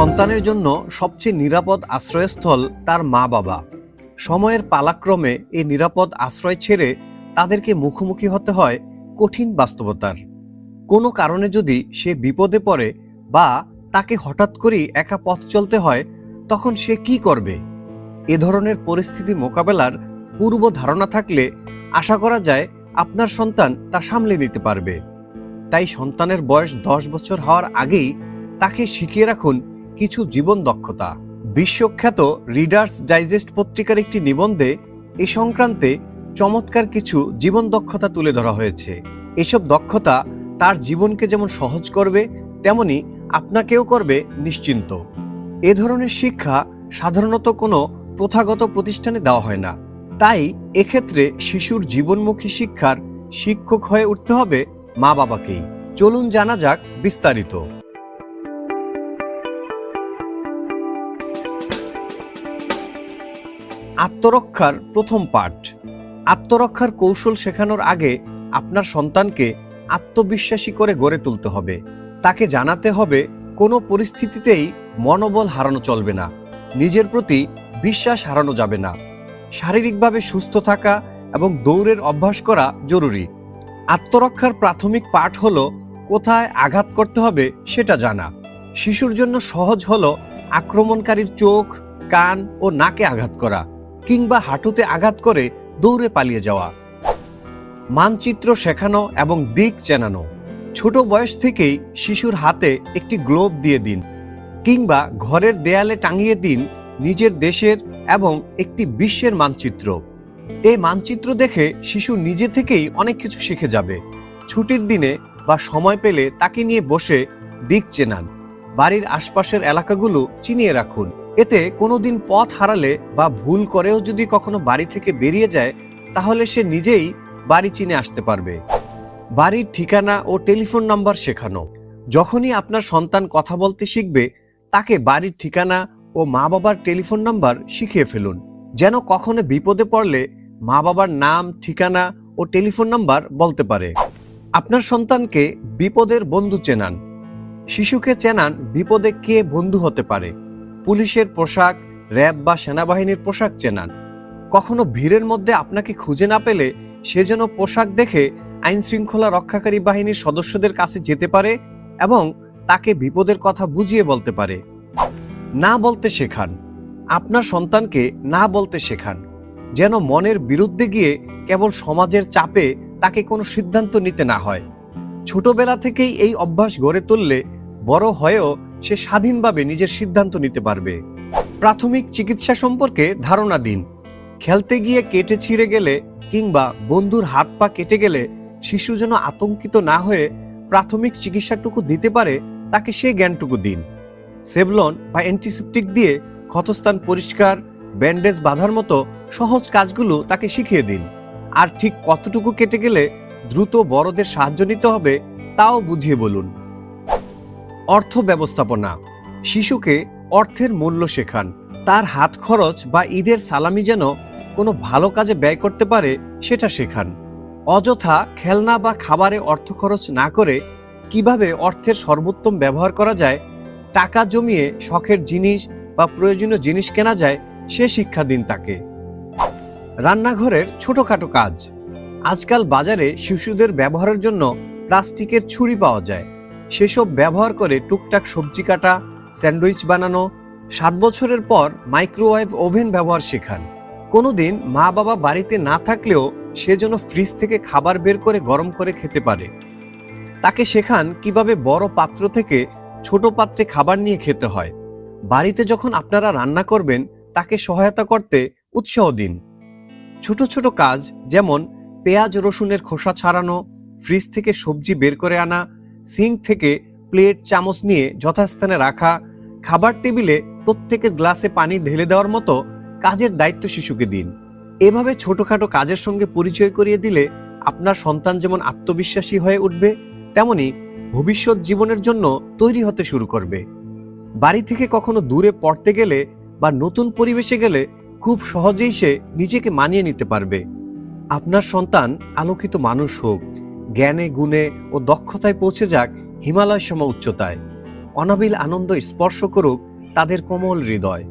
সন্তানের জন্য সবচেয়ে নিরাপদ আশ্রয়স্থল তার মা বাবা। সময়ের পালাক্রমে এই নিরাপদ আশ্রয় ছেড়ে তাদেরকে মুখোমুখি হতে হয় কঠিন বাস্তবতার। কোনো কারণে যদি সে বিপদে পড়ে বা তাকে হঠাৎ করেই একা পথ চলতে হয়, তখন সে কি করবে? এ ধরনের পরিস্থিতি মোকাবেলার পূর্ব ধারণা থাকলে আশা করা যায় আপনার সন্তান তা সামলে নিতে পারবে। তাই সন্তানের বয়স দশ বছর হওয়ার আগেই তাকে শিখিয়ে রাখুন কিছু জীবন দক্ষতা। বিশ্বখ্যাত রিডার্স ডাইজেস্ট পত্রিকার একটি নিবন্ধে এ সংক্রান্তে চমৎকার কিছু জীবন দক্ষতা তুলে ধরা হয়েছে। এসব দক্ষতা তার জীবনকে যেমন সহজ করবে, তেমনি আপনাকেও করবে নিশ্চিন্ত। এ ধরনের শিক্ষা সাধারণত কোনো প্রথাগত প্রতিষ্ঠানে দেওয়া হয় না। তাই এক্ষেত্রে শিশুর জীবনমুখী শিক্ষার শিক্ষক হয়ে উঠতে হবে মা বাবাকেই চলুন জানা যাক বিস্তারিত। আত্মরক্ষার প্রথম পাঠ। আত্মরক্ষার কৌশল শেখানোর আগে আপনার সন্তানকে আত্মবিশ্বাসী করে গড়ে তুলতে হবে। তাকে জানাতে হবে, কোনো পরিস্থিতিতেই মনোবল হারানো চলবে না। নিজের প্রতি বিশ্বাস হারানো যাবে না। শারীরিকভাবে সুস্থ থাকা এবং দৌড়ের অভ্যাস করা জরুরি। আত্মরক্ষার প্রাথমিক পাঠ হল, কোথায় আঘাত করতে হবে সেটা জানা। শিশুর জন্য সহজ হল আক্রমণকারীর চোখ, কান ও নাকে আঘাত করা। কিংবা হাঁটুতে আঘাত করে দৌড়ে পালিয়ে যাওয়া। মানচিত্র শেখানো এবং দিক চেনানো। ছোট বয়স থেকেই শিশুর হাতে একটি গ্লোব দিয়ে দিন কিংবা ঘরের দেয়ালে টাঙিয়ে দিন নিজের দেশের এবং একটি বিশ্বের মানচিত্র। এই মানচিত্র দেখে শিশু নিজে থেকেই অনেক কিছু শিখে যাবে। ছুটির দিনে বা সময় পেলে তাকে নিয়ে বসে দিক চেনান। বাড়ির আশপাশের এলাকাগুলো চিনিয়ে রাখুন। এতে কোনোদিন পথ হারালে বা ভুল করেও যদি কখনো বাড়ি থেকে বেরিয়ে যায়, তাহলে সে নিজেই বাড়ি চিনে আসতে পারবে। বাড়ির ঠিকানা ও টেলিফোন নাম্বার শেখানো। যখনই আপনার সন্তান কথা বলতে শিখবে, তাকে বাড়ির ঠিকানা ও মা বাবার টেলিফোন নাম্বার শিখিয়ে ফেলুন। যেন কখনো বিপদে পড়লে মা বাবার নাম, ঠিকানা ও টেলিফোন নাম্বার বলতে পারে। আপনার সন্তানকে বিপদের বন্ধু চেনান। শিশুকে চেনান বিপদে কে বন্ধু হতে পারে। পুলিশের পোশাক, র্যাব বা সেনাবাহিনীর পোশাক চেনান। কখনো ভিড়ের মধ্যে আপনাকে খুঁজে না পেলে সে যেন পোশাক দেখে আইন শৃঙ্খলা রক্ষাকারী বাহিনীর সদস্যদের কাছে যেতে পারে এবং তাকে বিপদের কথা বুঝিয়ে বলতে পারে। না বলতে শেখান। আপনার সন্তানকে না বলতে শেখান। যেন মনের বিরুদ্ধে গিয়ে কেবল সমাজের চাপে তাকে কোনো সিদ্ধান্ত নিতে না হয়। ছোটবেলা থেকেই এই অভ্যাস গড়ে তুললে বড় হয়েও সে স্বাধীনভাবে নিজের সিদ্ধান্ত নিতে পারবে। প্রাথমিক চিকিৎসা সম্পর্কে ধারণা দিন। খেলতে গিয়ে কেটে ছিঁড়ে গেলে কিংবা বন্ধুর হাত পা কেটে গেলে শিশু যেন আতঙ্কিত না হয়ে প্রাথমিক চিকিৎসাটুকু দিতে পারে, তাকে সেই জ্ঞানটুকু দিন। সেভলন বা অ্যান্টিসেপটিক দিয়ে ক্ষতস্থান পরিষ্কার, ব্যান্ডেজ বাঁধার মতো সহজ কাজগুলো তাকে শিখিয়ে দিন। আর ঠিক কতটুকু কেটে গেলে দ্রুত বড়দের সাহায্য নিতে হবে, তাও বুঝিয়ে বলুন। অর্থ ব্যবস্থাপনা। শিশুকে অর্থের মূল্য শেখান। তার হাত খরচ বা ঈদের সালামি যেন কোনো ভালো কাজে ব্যয় করতে পারে, সেটা শেখান। অযথা খেলনা বা খাবারে অর্থ খরচ না করে কীভাবে অর্থের সর্বোত্তম ব্যবহার করা যায়, টাকা জমিয়ে শখের জিনিস বা প্রয়োজনীয় জিনিস কেনা যায়, সে শিক্ষা দিন তাকে। রান্নাঘরের ছোটখাটো কাজ। আজকাল বাজারে শিশুদের ব্যবহারের জন্য প্লাস্টিকের ছুরি পাওয়া যায়। সেসব ব্যবহার করে টুকটাক সবজি কাটা, স্যান্ডউইচ বানানো, সাত বছরের পর মাইক্রোওয়েভ ওভেন ব্যবহার শেখান। কোনোদিন মা বাবা বাড়িতে না থাকলেও সে যেন ফ্রিজ থেকে খাবার বের করে গরম করে খেতে পারে। তাকে শেখান কীভাবে বড় পাত্র থেকে ছোট পাত্রে খাবার নিয়ে খেতে হয়। বাড়িতে যখন আপনারা রান্না করবেন, তাকে সহায়তা করতে উৎসাহ দিন। ছোট ছোট কাজ যেমন পেঁয়াজ রসুনের খোসা ছাড়ানো, ফ্রিজ থেকে সবজি বের করে আনা সিঙ্ক থেকে প্লেট, চামচ নিয়ে যথাস্থানে রাখা, খাবার টেবিলে প্রত্যেকের গ্লাসে পানি ঢেলে দেওয়ার মতো কাজের দায়িত্ব শিশুকে দিন। এভাবে ছোটখাটো কাজের সঙ্গে পরিচয় করিয়ে দিলে আপনার সন্তান যেমন আত্মবিশ্বাসী হয়ে উঠবে, তেমনি ভবিষ্যৎ জীবনের জন্য তৈরি হতে শুরু করবে। বাড়ি থেকে কখনো দূরে পড়তে গেলে বা নতুন পরিবেশে গেলে খুব সহজেই সে নিজেকে মানিয়ে নিতে পারবে। আপনার সন্তান আলোকিত মানুষ হোক জ্ঞানে, গুণে ও দক্ষতায় পৌঁছে যাক হিমালয় সম উচ্চতায় অনাবিল আনন্দ স্পর্শ করুক তাদের কোমল হৃদয়।